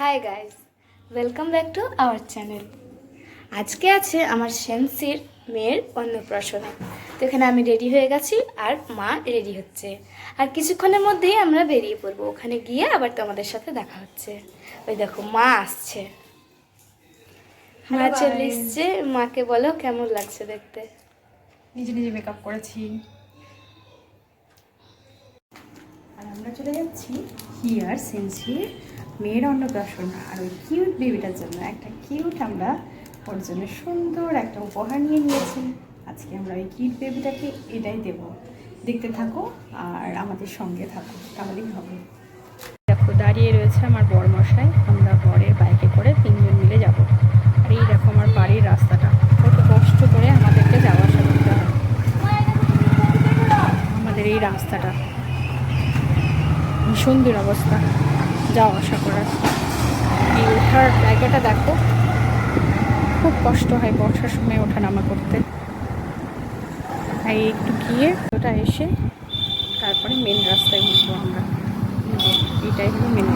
Hi guys welcome back to our channel আজকে আছে আমার সেন্সির মেয়ের অন্নপ্রাশনে। তো এখানে আমি রেডি হয়ে গেছি আর মা রেডি হচ্ছে। আর কিছুক্ষণের মধ্যেই আমরা বেরিয়ে পড়ব। ওখানে গিয়ে আবার তোমাদের সাথে দেখা হচ্ছে। ওই দেখো মা আসছে। মা চলে এসছে মাকে বলো কেমন লাগছে দেখতে। নিজে নিজে মেকআপ করেছি। আর আমরা চলে যাচ্ছি হিয়ার সেন্সির মেয়ের অন্নপ্রাশন আর ওই কিউট বেবিটার জন্য একটা কিউট আমরা ওর জন্য সুন্দর একটা উপহার নিয়ে নিয়েছি। আজকে আমরা ওই কিউট বেবিটাকে এটাই দেব। দেখতে থাকো আর আমাদের সঙ্গে থাকো। তাহলেই হবে। দেখো, দাঁড়িয়ে রয়েছে আমার বরমশাই। আমরা বরের বাইকে করে তিনজন মিলে যাব। আর এই দেখো আমার বাড়ির রাস্তাটা। কত কষ্ট করে আমাদেরকে যাওয়া আসা করতে হয়। আমাদের এই রাস্তাটা। ভীষণ দুরবস্থা। যাওয়া আসা করার। এই ওঠার জায়গাটা দেখো। খুব কষ্ট হয় বর্ষার সময় ওঠা নামা করতে। তাই একটু গিয়ে ওটা এসে তারপরে মেন রাস্তায় উঠবো আমরা। এটাই হলো মেন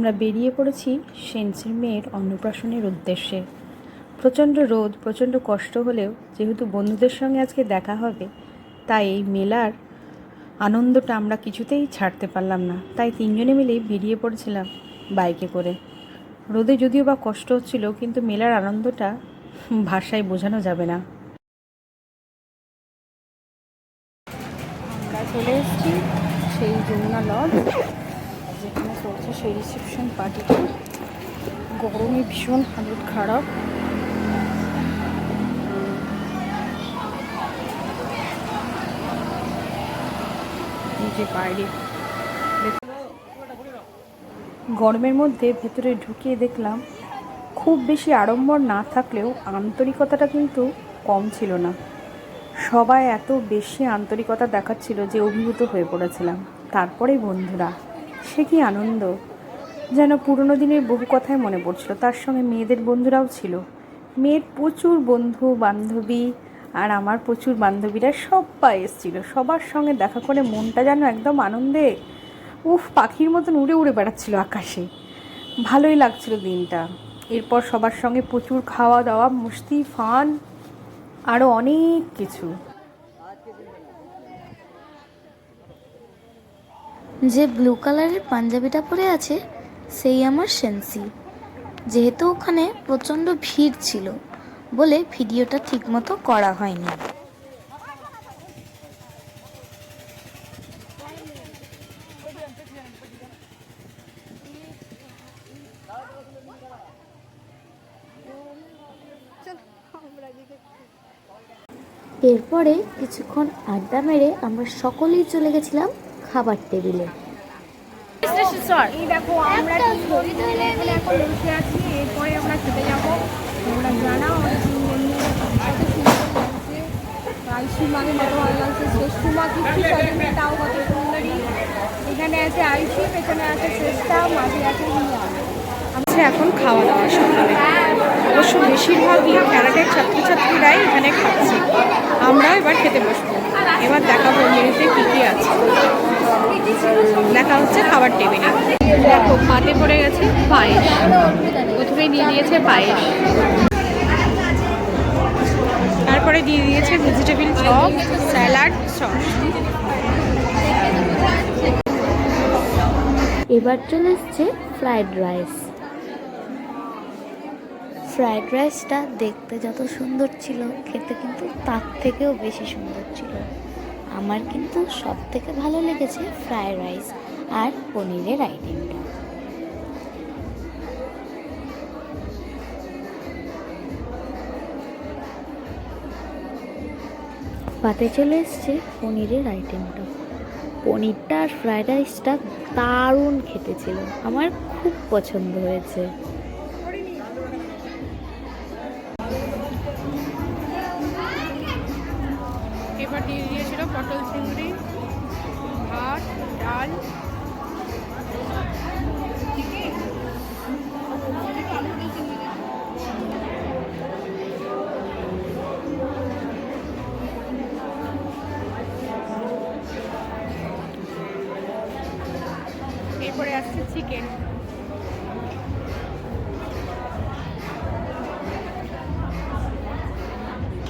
আমরা বেরিয়ে পড়েছি সেন্সির মেয়ের অন্নপ্রাশনের উদ্দেশ্যে। প্রচণ্ড রোদ, প্রচণ্ড কষ্ট হলেও যেহেতু বন্ধুদের সঙ্গে আজকে দেখা হবে, তাই এই মেলার আনন্দটা আমরা কিছুতেই ছাড়তে পারলাম না। তাই তিনজনে মিলেই বেরিয়ে পড়েছিলাম বাইকে করে। রোদে যদিও বা কষ্ট হচ্ছিল, কিন্তু মেলার আনন্দটা ভাষায় বোঝানো যাবে না। আমরা চলে এসেছি সেই যমুনা লজ। যেখানে চলছে সেই রিসেপশন পার্টিটা। গরমে ভীষণ হালত খারাপ। গরমের মধ্যে ভেতরে ঢুকিয়ে দেখলাম, খুব বেশি আড়ম্বর না থাকলেও আন্তরিকতাটা কিন্তু কম ছিল না। সবাই এত বেশি আন্তরিকতা দেখাচ্ছিল যে অভিভূত হয়ে পড়েছিলাম। তারপরে বন্ধুরা সে কি আনন্দ? যেন পুরনো দিনের বহু কথাই মনে পড়ছিল। তার সঙ্গে মেয়েদের বন্ধুরাও ছিল। মেয়ের প্রচুর বন্ধু, বান্ধবী আর আমার প্রচুর বান্ধবীরা সবাই এসেছিল। সবার সঙ্গে দেখা করে মনটা যেন একদম আনন্দে, উফ, পাখির মতন উড়ে উড়ে বেড়াচ্ছিল আকাশে। ভালোই লাগছিল দিনটা। এরপর সবার সঙ্গে প্রচুর খাওয়া দাওয়া, মস্তি, ফান আরও অনেক কিছু। যে ব্লু কালারের পাঞ্জাবিটা পরে আছে, সেই আমার সেন্সি যেহেতু ওখানে প্রচণ্ড ভিড় ছিল বলে ভিডিওটা ঠিকমতো করা হয়নি। এরপরে কিছুক্ষণ আড্ডা মেরে আমরা সকলেই চলে গেছিলাম খাবার টেবিলে। এই দেখো আমরা এখানে বসে আছি এরপরে আমরা খেতে যাব। তোমরা জানাও ভালো লাগছে। কিছু সজনে তাও কত সুন্দরী। এখানে আছে আইসি পেছনে আছে শ্রেষ্ঠা মাঝে আছে আমরা এখন খাওয়া দাওয়া সকালে অবশ্য বেশিরভাগই ক্যারাটের ছাত্রছাত্রীরাই এখানে খাচ্ছে। আমরা এবার খেতে বসবো। এবার দেখাবো মেনুতে কী কী আছে। দেখা হচ্ছে খাবার টেবিলে। দেখো, পাতে পড়ে গেছে পায়েস। প্রথমে দিয়ে দিয়েছে পায়েস। তারপরে দিয়ে দিয়েছে ভেজিটেবিল চপ, স্যালাড, সস। এবার চলে এসছে ফ্রায়েড রাইস। ফ্রায়েড রাইসটা দেখতে যত সুন্দর ছিল, খেতে কিন্তু তার থেকেও বেশি সুন্দর ছিল। আমার কিন্তু সব থেকে ভালো লেগেছে ফ্রায়েড রাইস আর পনিরের আইটেমটা। পাতে চলে এসছে পনিরের আইটেমটা। পনিরটা আর ফ্রায়েড রাইসটা দারুণ খেতে ছিল। আমার খুব পছন্দ হয়েছে। এবার দিয়ে দিয়েছিল পটল চিংড়ি ভাত ডাল। এরপরে আসছে চিকেন।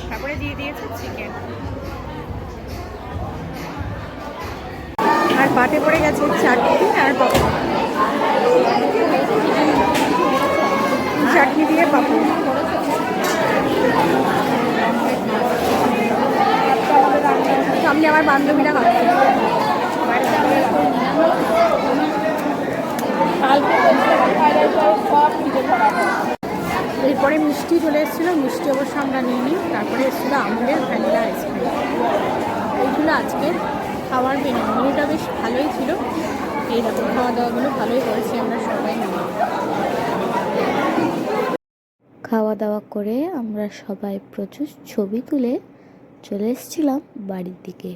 তারপরে দিয়ে দিয়েছে চিকেন। পাটে পড়ে গেছে চাটনি আর পাপড়। চাটনি দিয়ে পাপড়। সামনে আমার বান্ধবীরা খাচ্ছে এরপরে মিষ্টি চলে এসেছিল মিষ্টি অবশ্য আমরা নিয়ে নিই তারপরে এসেছিল আমুলের ভ্যানিলা আইসক্রিম। এইগুলো আজকে খাওয়ার মেনু মেনুটা বেশ ভালোই ছিল। এই রকম খাওয়া দাওয়াগুলো ভালোই করেছি আমরা সবাই খাওয়া দাওয়া করে আমরা সবাই প্রচুর ছবি তুলে চলে এসেছিলাম বাড়ির দিকে।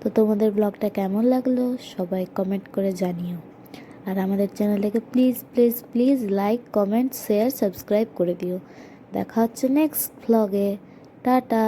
তো তোমাদের ব্লগটা কেমন লাগল সবাই কমেন্ট করে জানিও। আর আমাদের চ্যানেলটাকে please please please like comment share subscribe করে দিও। দেখা হচ্ছে নেক্সট ব্লগে টাটা!